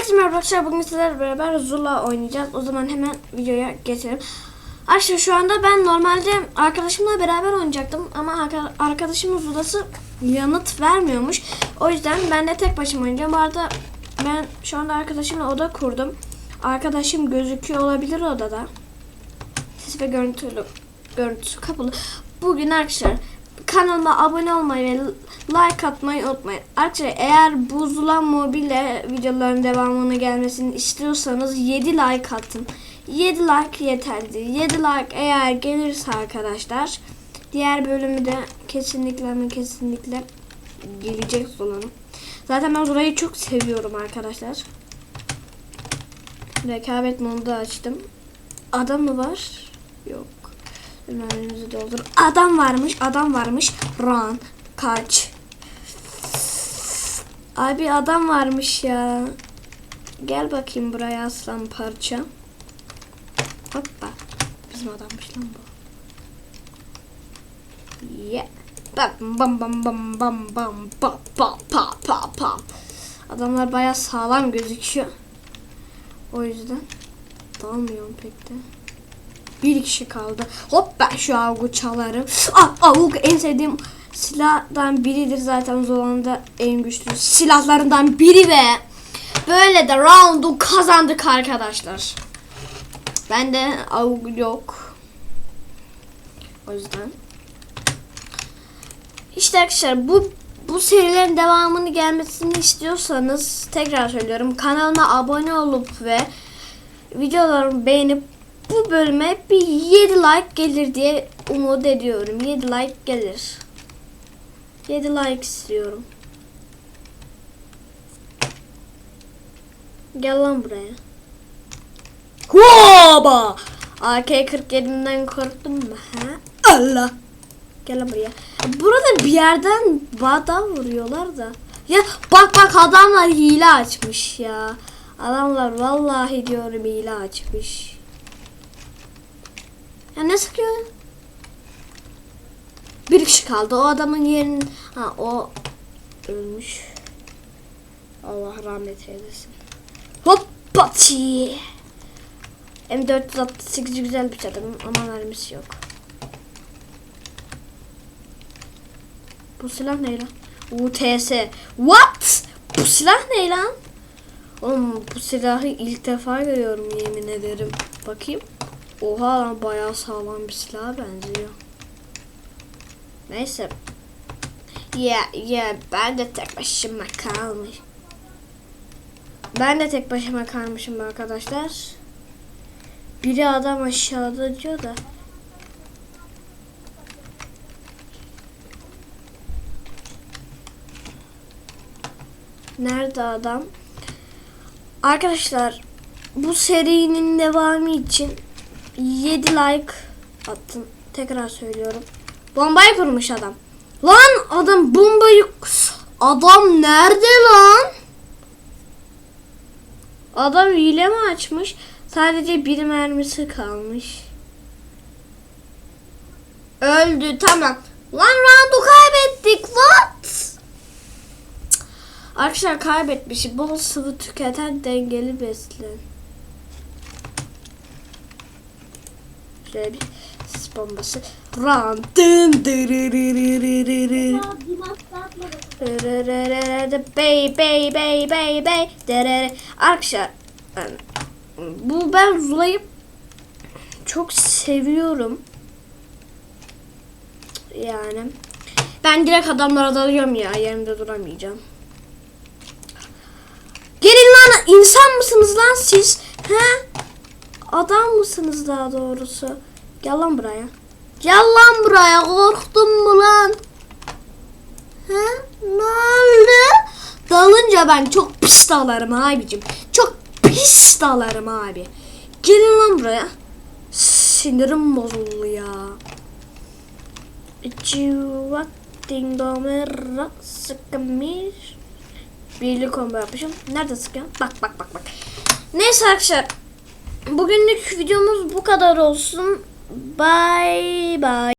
Herkese merhaba arkadaşlar. Bugün sizlerle beraber Zula oynayacağız. O zaman hemen videoya geçelim. Arkadaşlar şu anda ben normalde arkadaşımla beraber oynayacaktım. Ama arka- arkadaşımın Zula'sı yanıt vermiyormuş. O yüzden ben de tek başıma oynayacağım. Bu arada ben şu anda arkadaşımla oda kurdum. Arkadaşım gözüküyor olabilir odada. Ses ve görüntülü, görüntüsü kapalı. Bugün arkadaşlar kanalıma abone olmayı ve like atmayı unutmayın. Arkadaşlar eğer Buzula Mobile videoların devamını gelmesini istiyorsanız 7 like atın. 7 like yeterli. 7 like eğer gelirse arkadaşlar diğer bölümü de kesinlikle ama kesinlikle gelecek Zula'nın. Zaten ben Zula'yı çok seviyorum arkadaşlar. Rekabet modu açtım. Adam mı var? Yok. Mermimizi doldur. Adam varmış, adam varmış. Run, kaç. Abi adam varmış ya. Gel bakayım buraya aslan parça. Hoppa. Bizim adammış lan bu. Yeah. Bak bam bam bam bam bam pa pa pa pa pa. Adamlar baya sağlam gözüküyor. O yüzden dalmıyorum pek de. Bir kişi kaldı. Hop ben şu avugu çalarım. Ah avuk en sevdiğim silahdan biridir zaten Zolanda en güçlü silahlarından biri ve böyle de roundu kazandık arkadaşlar. Ben de avuk yok. O yüzden. İşte arkadaşlar bu bu serilerin devamını gelmesini istiyorsanız tekrar söylüyorum kanalıma abone olup ve videolarımı beğenip bu bölüme bir 7 like gelir diye umut ediyorum. 7 like gelir. 7 like istiyorum. Gel lan buraya. Hoba! AK-47'den korktun mu? Ha? Allah! Gel lan buraya. Burada bir yerden bana vuruyorlar da. Ya bak bak adamlar hile açmış ya. Adamlar vallahi diyorum hile açmış. Ya ne sıkıyor? Bir kişi kaldı. O adamın yerin ha o ölmüş. Allah rahmet eylesin. Hoppati. M468 güzel bir adam ama mermisi yok. Bu silah ne lan? UTS. What? Bu silah ne lan? Oğlum bu silahı ilk defa görüyorum yemin ederim. Bakayım. Oha bayağı sağlam bir silaha benziyor. Neyse. Ya ya ben de tek başıma kalmış. Ben de tek başıma kalmışım arkadaşlar. Biri adam aşağıda diyor da. Nerede adam? Arkadaşlar bu serinin devamı için 7 like attım. Tekrar söylüyorum. Bombayı kurmuş adam. Lan adam bombayı... Adam nerede lan? Adam hile mi açmış? Sadece bir mermisi kalmış. Öldü tamam. Lan roundu kaybettik. What? Cık. Arkadaşlar kaybetmişim. Bol sıvı tüketen dengeli beslen. Şöyle bir sis bombası. Run. Dın dırırırırırırı. Dırırırırırı. Bey bey bey bey bey. Arkadaşlar bu ben Zula'yı çok seviyorum. Yani ben direkt adamlara dalıyorum ya yerimde duramayacağım. Gelin lan insan mısınız lan siz? Adam mısınız daha doğrusu? Gel lan buraya. Gel lan buraya korktun mu lan? He? Ne oldu? Dalınca ben çok pis dalarım abicim. Çok pis dalarım abi. Gelin lan buraya. Sinirim bozuldu ya. Civat ding domera sıkmış. Birlik combo yapmışım. Nerede sıkıyor? Bak bak bak bak. Neyse arkadaşlar. Bugünlük videomuz bu kadar olsun. Bye bye.